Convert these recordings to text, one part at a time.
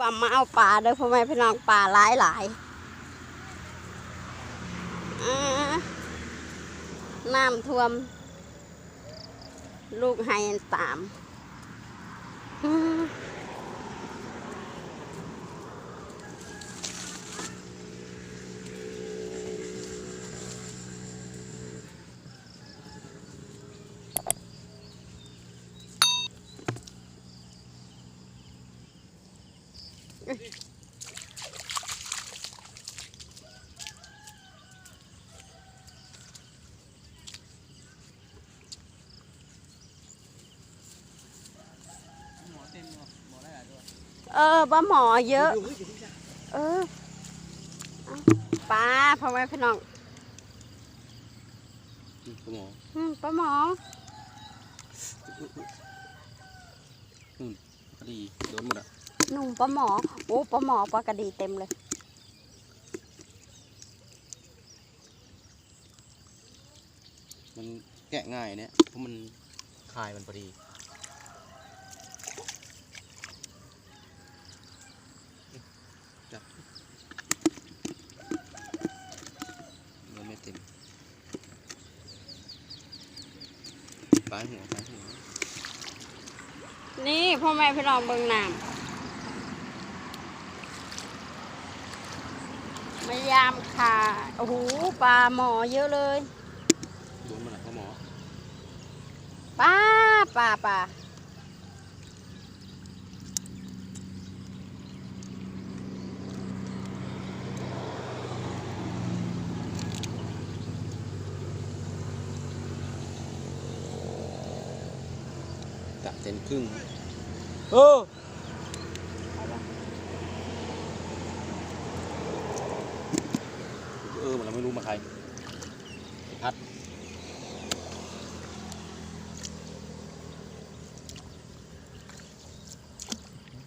ว่ามาเอาปลาเด้อพ่อแม่พี่น้องปลาหลายหลายน้ำท่วม ลูกให้ตามอเต็มหมอได้หลายตัว เออปลาหมอเยอะ เออเอาปลาพ่อแม่พี่น้องหมออืมปลาหมอพอดีโดนหมดอะหนุ่มปลาหมอโอ้ปลาหมอปลากระดีเต็มเลยมันแกะง่ายเนี่ยเพราะมันคายมันพอดีจับมันไม่เต็มปลายหัวปลายหัวนี่พ่อแม่พี่น้องเบิ่งน้ำมายามค่ะโอ้โหปลาหมอเยอะเลยโดนมันอะพ่อหมอปลาปลาปลา จับเซนครึ่งเออเออมันเราไม่รู้มาใครพัด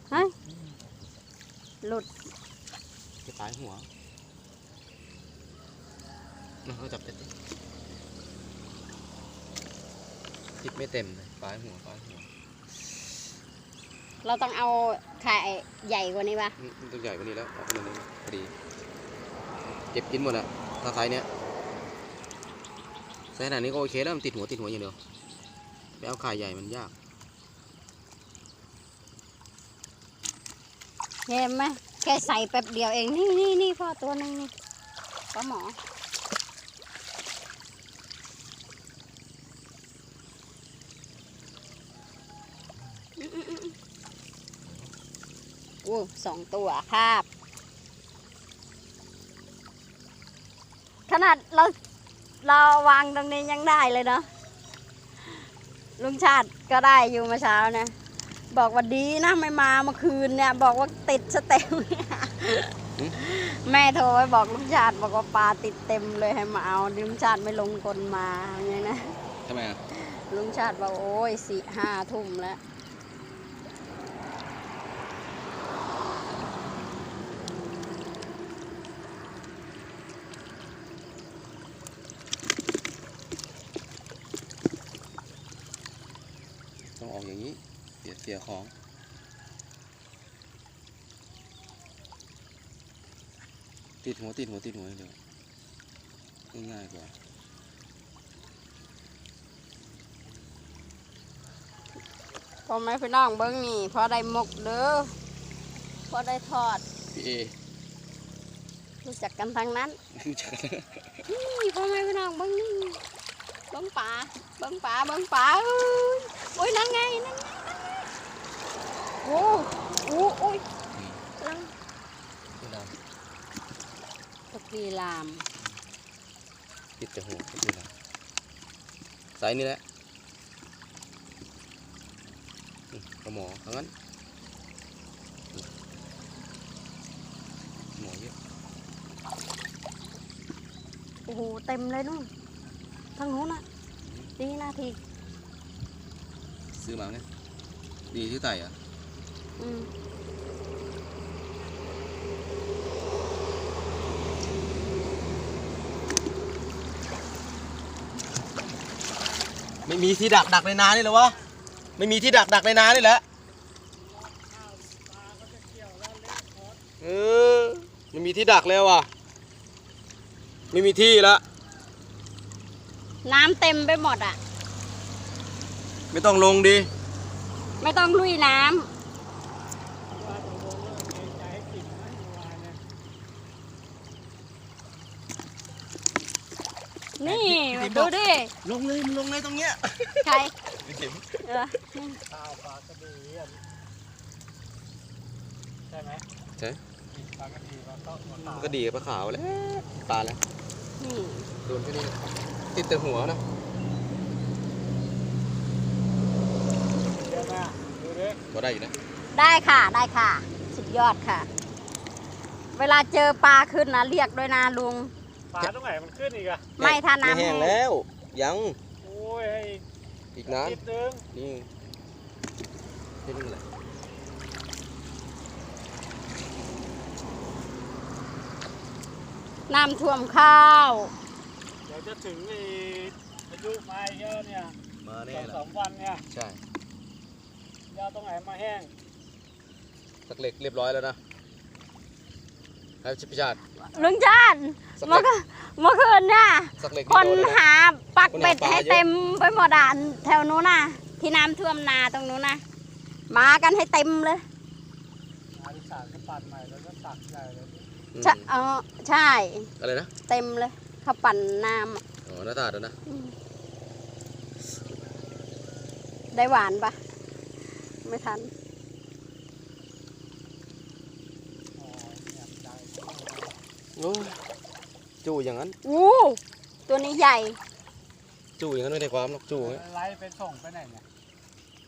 เฮ้ยหลุดจะตายหัวนะเขาจับเต็มติดไม่เต็มเลยปลายหัวปลายหัว เราต้องเอาไข่ใหญ่กว่านี้ปะอืมมันตัวใหญ่กว่านี้แล้วออกมาเลยพอดี เก็บกินหมดอะถ้าไซส์เนี้ยไซส์ขนาดนี้ก็โอเคแล้วมันติดหัวติดหัวอย่างเดียวไปเอาไข่ใหญ่มันยากเห็นไหมแค่ใส่แป๊บเดียวเองนี่นี่นี่พ่อตัวหนึงนี่ปลาหมอโอ้ สองตัวครับ ขนาดเราเราวางตรงนี้ยังได้เลยเนาะลุงชาติก็ได้อยู่เมื่อเช้านะ บอกว่าดีนะไม่มาเมื่อคืนเนี่ย บอกว่าติดสเต็มเนี่ยแม่โทรไปบอกลุงชาติบอกว่าปลาติดเต็มเลยให้มาเอาลุงชาติไม่ลงกลมาอย่างเงี้ยนะทำไมอะลุงชาติบอกโอ้ยสี่ห้าทุ่มแล้ว ต้องออกอย่างนี้เสียเสียของ ติดหัวติดหัวติดหัวอย่างเดียวง่ายๆกว่าพอไหมพี่น้องเบิ้งนี่พอได้หมกเด้อพอได้ทอดพี่เอรู้จักกันทางนั้นรู้จักกันนี่พ่อแม่พี่น้องเบิ้งนี่เบิ้งป่าเบิ้งป่าเบิ้งป่าเอ้ยโอ้ยนั่งไงนั่งไงนั่งไง โอ้โอ้โอ้ยลังเวลาตะกีลามติดแต่หัวติดเวลาไซส์นี่แหละอืมปลาหมอทั้งนั้นอืมหมอเยอะโอ้โหเต็มเลยนู่นทางนู้นน่ะดีนาทีซื้อมาไงดีที่ไต่อะอืม ไม่มีที่ดักดักในนานี่เหรอวะ ไม่มีที่ดักดักในนานี่แหละมีที่ดักแล้วอะ ไม่มีที่แล้วน้ำเต็มไปหมดอะ ไม่ต้องลงดิ ไม่ต้องลุยน้ำ นี่ดูดิลงเลยมันลงเลยตรงเนี้ยใครพี่จิ๋มเออนี่ข้าวปลากระดีอะใช่ไหมใช่กินปลากระดีปลาต้องหัวขาวก็ดีกับปลาขาวแล้วปลาแล้วนี่โดนแค่นี้ติดแต่หัวนะเดี๋ยวมาดูดิก็ได้อยู่นะได้ค่ะได้ค่ะ สุดยอดค่ะ เวลาเจอปลาขึ้นนะเรียกด้วยนะลุง ปลาตรงไหนมันขึ้นอีกอะไม่ถ้าไม่น้ำแห้แห้งงแล้ว ยังโอ้ยให้อีกนานนิดนึงนี่แค่นี้แหละน้ำท่วมข้าว เดี๋ยวจะถึงไอ้อายุไม้เยอะเนี่ยมาสแน่องละสามวันเนี่ยใช่ยาตรงไหนมาแห้ง สักเหล็กเรียบร้อยแล้วนะ ให้ชิพิชาติลุงจานสักเหเมื่ล็อกเมื่อคืนเนี่ยสักเหล็กคนเดียวเลยนะหาปักคนหาเบ็ดปลาให้เยอะเต็มไปหมดอะแถวนู้นน่ะ ที่น้ำท่วมนาตรงนู้นน่ะ มากันให้เต็มเลยอาริสานก็ปัดใหม่แล้วก็ตักใหญ่เลยอืมใช่เออใช่ อะไรนะ เต็มเลยเขาปั่นน้ำอะอ๋อหน้าตาดแล้วนะอืมได้หวานปะไม่ทัน อ๋อเนี่ยได้ โอ้ย จู่อย่างนั้นอู้ตัวนี้ใหญ่ จู่อย่างนั้นไม่ได้ความหรอกจู่อย่างนั้นไล่ไปส่งไปไหนเนี่ย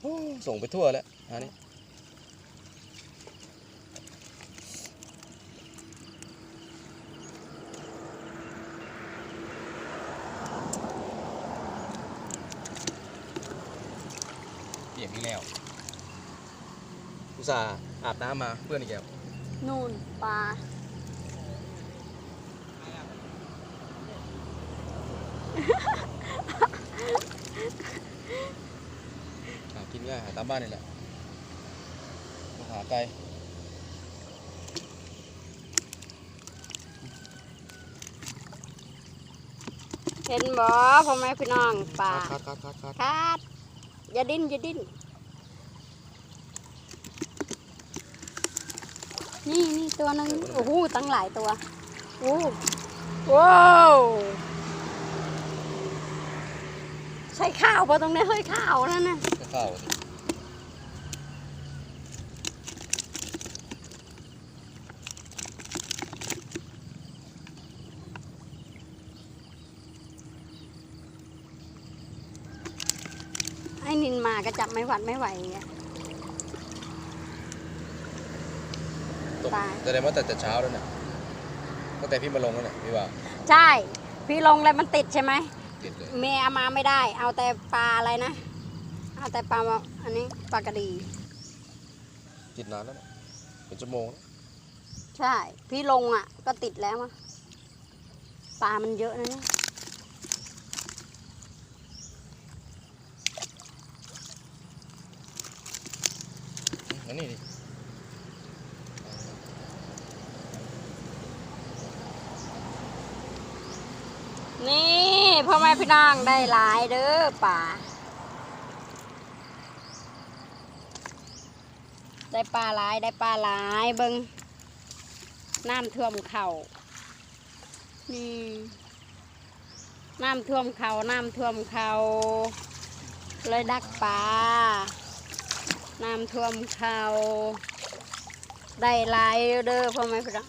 โอ้ส่งไปทั่วแล้วอันนี้เปียกอีกแล้วอุตส่าห์อาบน้ำมาเพื่อนอีกแล้วนู่นปลา หากินง่ายหาตามบ้านนี่แหละมาหาไกลเห็นบ่พ่อแม่พี่น้องปลาคัดคัดคัดคัดคาดอย่าดิ้นอย่าดิ้นนี่นี่ตัวหนึงโอ้โหตั้งหลายตัวโอ้ว้าวใช่ข้าวปะตรงนี้เฮ้ยข้าวนั่นน่ะก็เข้าสิไอ้นินมาก็จับไม่หวัดไม่ไหวอย่างเงี้ย ตกตาย แสดงว่าแต่แต่เช้าแล้วเนี่ยตั้งแต่พี่มาลงแล้วเนี่ยพี่ว่าใช่ พี่ลงเลยมันติดใช่ไหมติดเลย เมียเอามาไม่ได้ เอาแต่ปลาอะไรนะ เอาแต่ปลาอันนี้ปลากระดี ติดนานแล้วเนี่ยเป็นชั่วโมงแล้วใช่ พี่ลงอะ ก็ติดแล้วอะปลามันเยอะนะเนี่ยอันนี้ดินี่พ่อแม่พี่น้องได้หลายเด้อป่า ได้ปลาหลายได้ปลาหลายเบิงน้ำท่วมเข่านี่น้ำท่วมเขาน้ำท่วมเขาเลยดักปลา น้ำท่วมเขาได้หลายเด้อพ่อแม่พี่น้อง